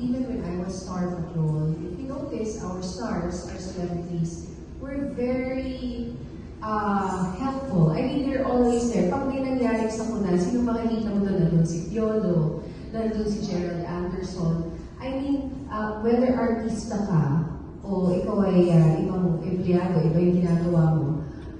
even when I was Star Patrol, if you notice, our stars, our celebrities, were very uh, helpful. I mean, they're always there. Pag may nangyari sa kunan, sino makikita mo doon? Nandun si Piolo, nandun si Gerald Anderson. I mean, uh, whether artista ka, o ikaw ay uh, ibang empleyado, iba yung ginagawa mo,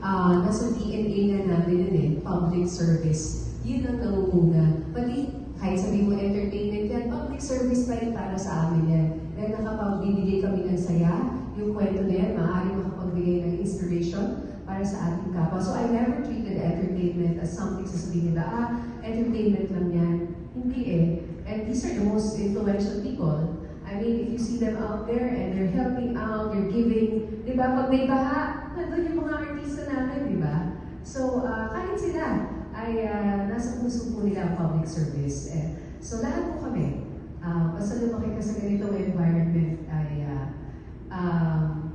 uh, nasa DNA na namin yun eh, public service. Yun ang nangunguna. Pati kahit sabihin mo entertainment yan, public service pa rin para sa amin yan. Dahil nakapagbibigay kami ng saya, yung kwento na yan, maaaring makapagbigay ng inspiration para sa ating kapwa. So I never treated entertainment as something sasabihin nila, ah, entertainment lang yan. Hindi eh. And these are the most influential people. I mean, if you see them out there and they're helping out, they're giving, di ba, pag may baha, nandun yung mga artista namin, di ba? So, uh, kahit sila ay uh, nasa puso po nila ang public service. Eh, so, lahat po kami, uh, basta lumaki ka sa ganitong environment ay uh, um,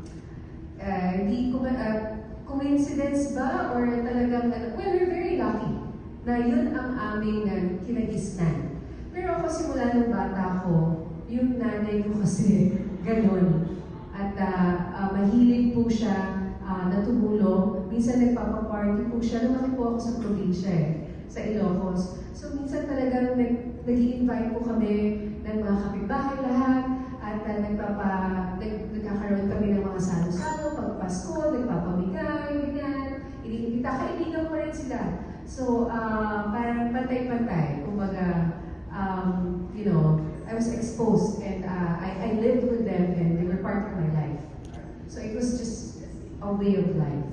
uh, hindi ko uh, coincidence ba or talagang, well, we're very lucky na yun ang aming uh, kinagisnan. Pero ako simula nung bata ko, yung nanay ko kasi ganun. At uh, uh, mahilig po siya uh, na tumulong. Minsan nagpapaparty po siya. Lumaki po ako sa probinsya eh, sa Ilocos. So minsan talagang nag, nag invite po kami ng mga kapitbahay lahat. At uh, nagpapa, nag, nagkakaroon kami ng mga salo-salo, pag Pasko, nagpapamigay, ganyan. Iniimbita, kaibigan ko rin sila. So, uh, parang pantay-pantay. Kumbaga, um, you know, I was exposed and uh, I, I lived with them and they were part of my life. So it was just a way of life.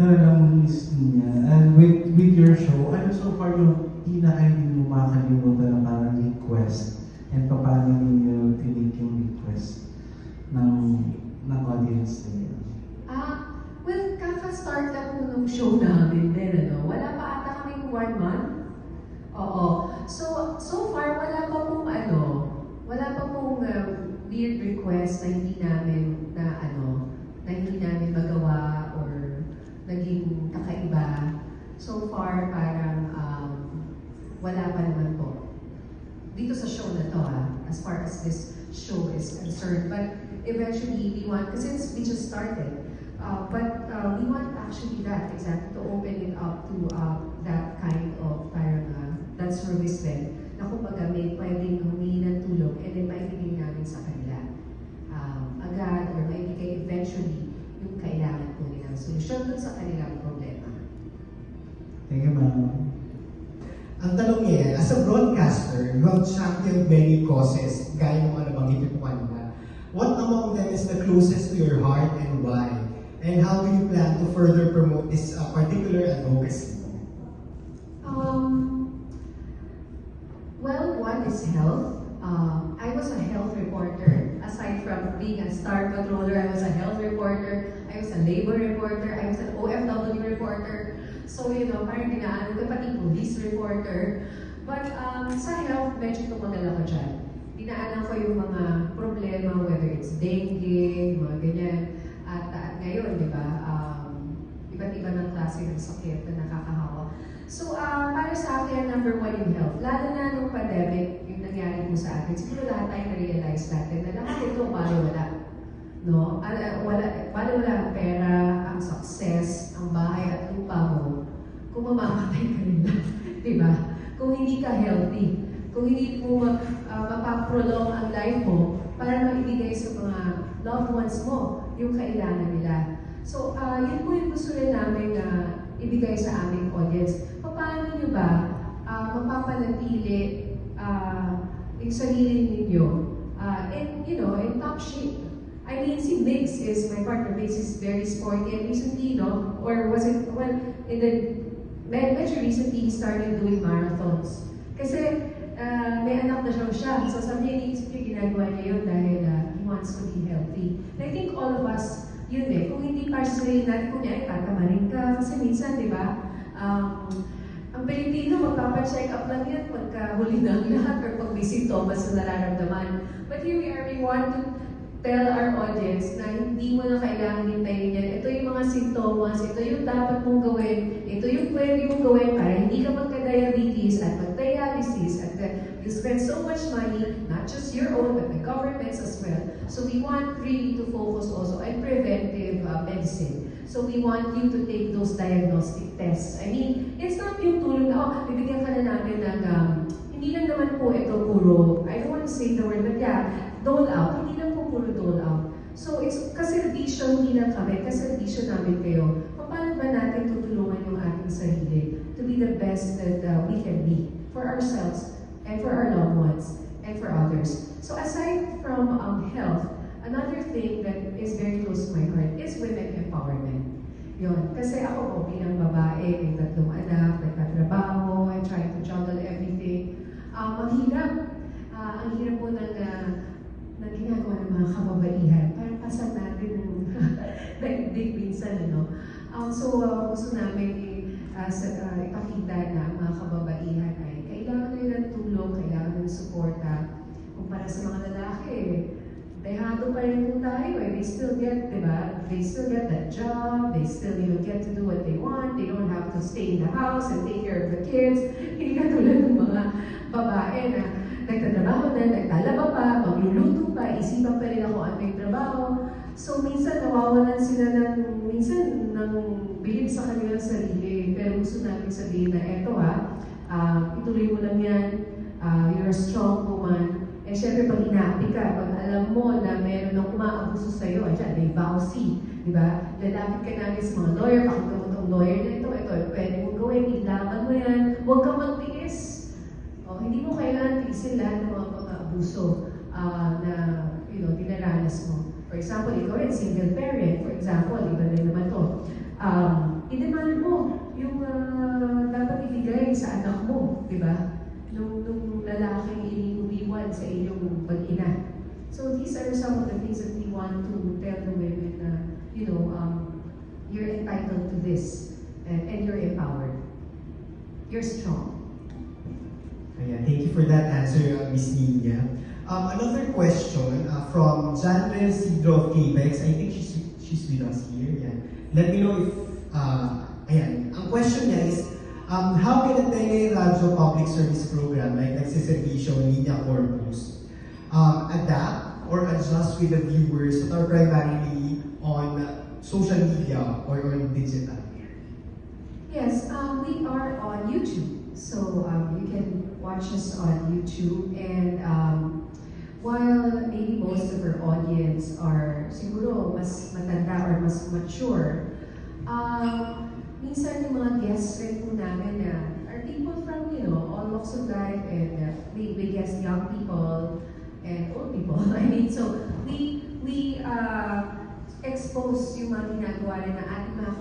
Na lang niya. And with, with your show, ano so far yung hindi mo makakalimutan na parang request? And paano ninyo tinig yung request ng, ng audience ninyo? Ah, well, kaka-start lang po nung show namin din, ano? Wala pa ata kaming one month. Oo. So, so far, wala pa pong ano, wala pa pong um, weird request na hindi namin, na ano, na hindi namin magawa or naging kakaiba. So far, parang um, wala pa naman po. Dito sa show na to, ah, as far as this show is concerned. But eventually, we want, because since we just started, uh, but uh, we want actually that, exactly, to open it up to uh, that kind of parang uh, that service then, na kumbaga may pwedeng humingi ng tulong and then maibigay namin sa kanila. Um, agad or maibigay eventually yung kailangan po nilang solusyon dun sa kanilang problema. Thank you, ma'am. Ang tanong you have championed many causes, gaya ng nabanggit ko kanina. What among them is the closest to your heart and why? And how do you plan to further promote this uh, particular advocacy? Um, well, one is health. Um, I was a health reporter. Aside from being a star patroller, I was a health reporter. I was a labor reporter. I was an OFW reporter. So, you know, parang dinaanan ko pati police reporter. But um, sa health, medyo tumagal ako dyan. Dinaanan ko yung mga problema, whether it's dengue, mga ganyan. At, at ngayon, di ba, um, iba't iba ng klase ng sakit na nakakahawa. So, uh, para sa akin, number one yung health. Lalo na nung pandemic, yung nangyari po sa atin, siguro lahat tayo na-realize natin na lahat ito baliwala. No? Al- wala, baliwala ang pera, ang success, ang bahay at lupa mo, kung mamamatay ka lang. di ba? Kung hindi ka healthy, kung hindi mo uh, mapaprolong ang life mo para maibigay sa mga loved ones mo yung kailangan nila. So, uh, yun po yung gusto rin namin na ibigay sa aming audience. Paano nyo ba uh, mapapanatili uh, yung sarili ninyo uh, in, you know, in top shape? I mean, si Biggs is, my partner Biggs is very sporty and recently, no, or was it, well, in the, medyo recently, he started doing marathons. Kasi uh, may anak na siyang siya. So sabi niya, iniisip niya, ginagawa niya yun dahil uh, he wants to be healthy. And I think all of us, yun eh, kung hindi sarili natin, kung niya, ay tatamarin ka. Kasi minsan, di ba, um, ang Pilipino, magpapacheck up lang yan pagka huli ng lahat or pag may sintomas na nararamdaman. But here we are, we want to tell our audience na hindi mo na kailangan hintayin yan. Ito yung mga sintomas, ito yung dapat mong gawin, ito yung pwede mong gawin para hindi ka magka-diabetes at mag-dialysis at you spend so much money, not just your own, but the government's as well. So we want really to focus also on preventive uh, medicine. So we want you to take those diagnostic tests. I mean, it's not yung tulong na, oh, bibigyan ka na namin ng, um, hindi lang naman po ito puro, I don't want to say the word, but yeah, dole out. Hindi puro dole out. So it's kaservisyo, hindi lang kami, kaservisyo namin kayo. Paano ba natin tutulungan yung ating sarili to be the best that uh, we can be for ourselves and for our loved ones and for others. So aside from um, health, another thing that is very close to my heart is women empowerment. Yun. Kasi ako po bilang babae, may tatlong anak, nagtatrabaho, I try to juggle everything. Um, ang hirap. Ah, ang hirap po ng, uh, ng ginagawa ng mga kababaihan. Parang pasal natin ng daigdig minsan, ano. Um, so, uh, gusto namin uh, uh, ipakita na ang mga kababaihan ay kailangan nila ng tulong, kailangan ng suporta. Kumpara sa mga lalaki, dehado pa rin po tayo eh. They still get, di ba? They still get that job. They still, you know, get to do what they want. They don't have to stay in the house and take care of the kids. Hindi katulad ng mga babae na nagtatrabaho na, nagtalaba pa, magluluto pa, isipan pa rin ako ano yung trabaho. So, minsan nawawalan sila ng, minsan, ng bilib sa kanilang sarili. Pero gusto namin sabihin na, eto ha, ah, ituloy mo lang yan, Ah, you're a strong woman. Eh, syempre, pag inaapi ka, pag alam mo na meron ng umaabuso sa'yo, andyan, may vowsy, di ba? Lalapit ka namin sa mga lawyer, pakita mo lawyer na ito, ito, pwede mo gawin, ilaban mo yan, huwag kang magtiis. O, hindi mo kailangan tiisin lahat ng mga pag-aabuso ah, na, you know, dinaranas mo. For example, ikaw rin, single parent, for example, iba rin naman to. Um, i-demand mo yung ah, dapat ibigay sa anak mo, di ba? nung, nung lalaking iniuwiwan sa inyong pag-ina. So these are some of the things that we want to tell the women na, you know, um, you're entitled to this and, and you're empowered. You're strong. Ayan, thank you for that answer, uh, Miss Nina. Um, another question uh, from Janelle Sidro of. I think she's, she's with us here. Yeah. Let me know if, uh, ayan, ang question niya is, um, how can a tele-radio public service program like Nagsiservisyo Media Corpus um, adapt or adjust with the viewers that are primarily on social media or on digital? Yes, um, we are on YouTube. So um, you can watch us on YouTube. And um, while maybe most of our audience are siguro mas matanda or mas mature, um, minsan yung mga guests rin po namin na are people from, you know, all walks of life and uh, we, we guest young people and old people. I mean, so we, we uh, expose yung mga ginagawa rin ng ating mga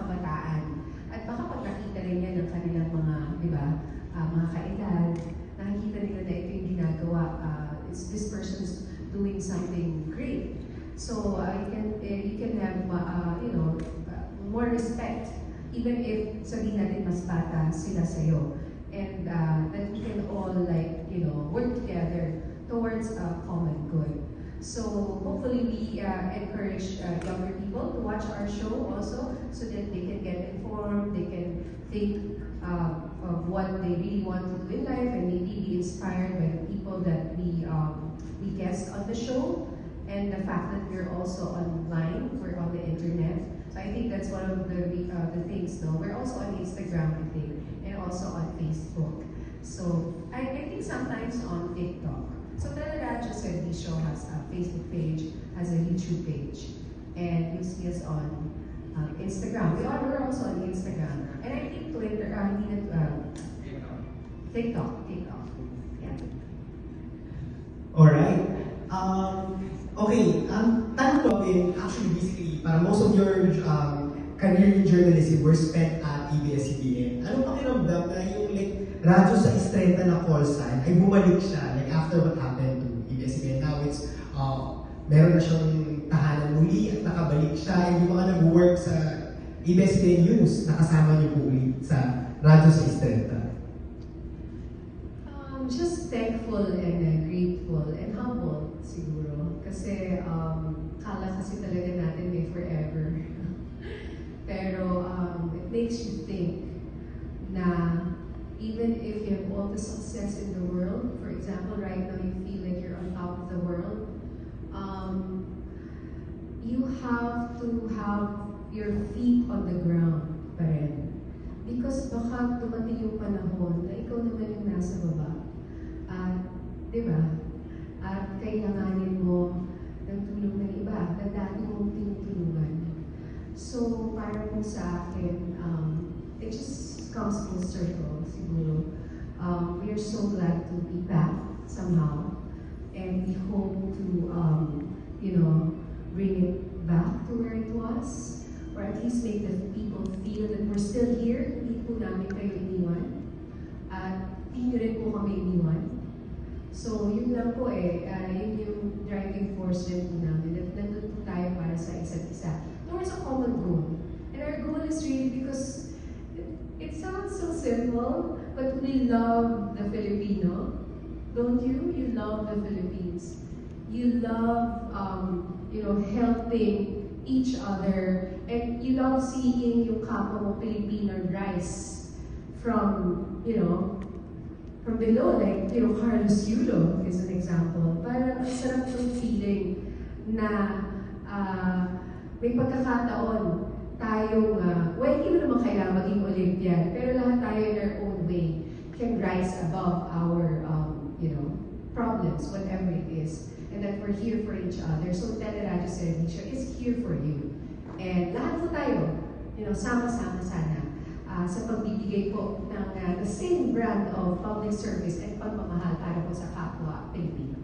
doing something great. So uh, you can eh, you can have uh, you know uh, more respect even if sabihin natin mas bata sila sa'yo. And uh, that we can all like, you know, work together towards a common good. So hopefully we uh, encourage uh, younger people to watch our show also so that they can get informed, they can think uh, of what they really want to do in life and maybe be inspired by the people that we, um, the show and the fact that we're also online, we're on the internet. So I think that's one of the uh, the things. No, we're also on Instagram, I think, and also on Facebook. So I, I think sometimes on TikTok. So Teleradio said the show has a Facebook page, has a YouTube page, and you see us on um, Instagram. We are we're also on Instagram, and I think Twitter. Uh, hindi na- uh, TikTok, TikTok. Um, okay, ang tanong ko din, actually basically, para most of your um, career in journalism were spent at ABS-CBN. Ano pakiramdam na yung like, radyo sa Estrella na call sign ay bumalik siya like after what happened to ABS-CBN? Now it's, uh, meron na siyang tahanan muli at nakabalik siya. Hindi mga nag-work sa ABS-CBN News, nakasama niyo po ulit sa radyo sa Estrella. Um, just thankful and uh, grateful and humble siguro. Kasi um, kala kasi talaga natin may forever. Pero um, it makes you think na even if you have all the success in the world, for example, right now you feel like you're on top of the world, um, you have to have your feet on the ground pa rin. Because baka dumating yung panahon na ikaw naman yung nasa baba. At, di ba? At kailanganin mo ng tulong ng iba na dati mong tinutulungan. So, para po sa akin, um, it just comes full circle, siguro. Um, we are so glad to be back somehow. And we hope to, um, you know, bring it back to where it was. Or at least make the people feel that we're still here. Hindi po namin kayo iniwan. At hindi rin po kami iniwan. So, yun lang po eh. Uh, yun yung driving force rin po namin. Nandun po tayo para sa isa't isa. Towards a common goal. And our goal is really because it, it sounds so simple, but we love the Filipino. Don't you? You love the Philippines. You love, um, you know, helping each other. And you love seeing yung kapwa mo Filipino rise from, you know, from below, like, you know, Carlos Yulo is an example. Parang ang sarap ng feeling na may pagkakataon tayong, uh, well, hindi mo naman kailangan maging Olympian, pero lahat tayo in our own way can rise above our, um, you know, problems, whatever it is. And that we're here for each other. So, Teleradio Servicio is here for you. And lahat po tayo, you know, sama-sama sana ah, sa pagbibigay po ng ah, the same brand of public service and pagmamahal para po sa kapwa Pilipino.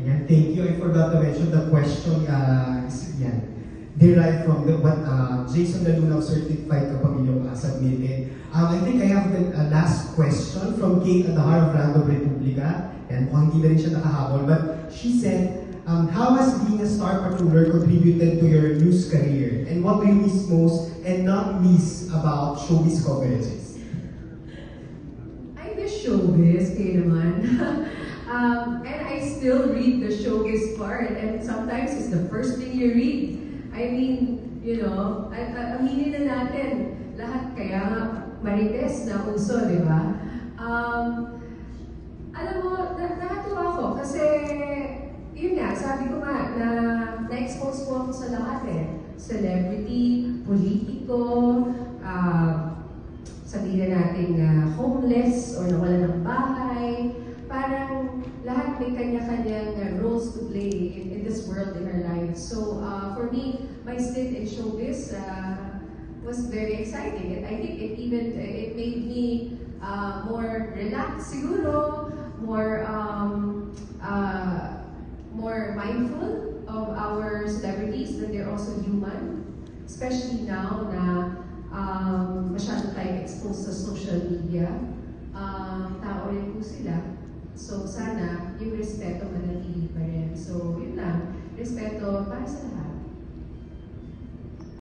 Ayan, thank you. I forgot to mention the question uh, is yan. Derived from the, what uh, Jason Laluna of Certified Kapamilyo uh, submitted. Um, I think I have the uh, last question from Kate Adahar of Random Republica. And hindi na rin siya nakahabol. But she said, um, how has being a star patroller contributed to your news career? And what do you miss most and not miss about showbiz coverages? I miss showbiz, kayo naman. um, and I still read the showbiz part, and sometimes it's the first thing you read. I mean, you know, at, at aminin na natin, lahat kaya marites na uso, di ba? Um, alam mo, na- nakatuwa ako kasi, yun nga, sabi ko nga, na na-expose po ako sa lahat eh. Celebrity, politiko, ah, sabihin na natin uh, homeless or nawala ng bahay. Lahat may kanya-kanyang roles to play in, in this world, in our lives. So uh, for me, my stint in showbiz uh, was very exciting. And I think it even, it made me uh, more relaxed siguro, more, um, uh, more mindful of our celebrities, that they're also human. Especially now na um, masyado tayong exposed sa social media, um, tao rin po sila. So sana yung respeto manatili pa rin. So, yun lang. Respeto para sa lahat.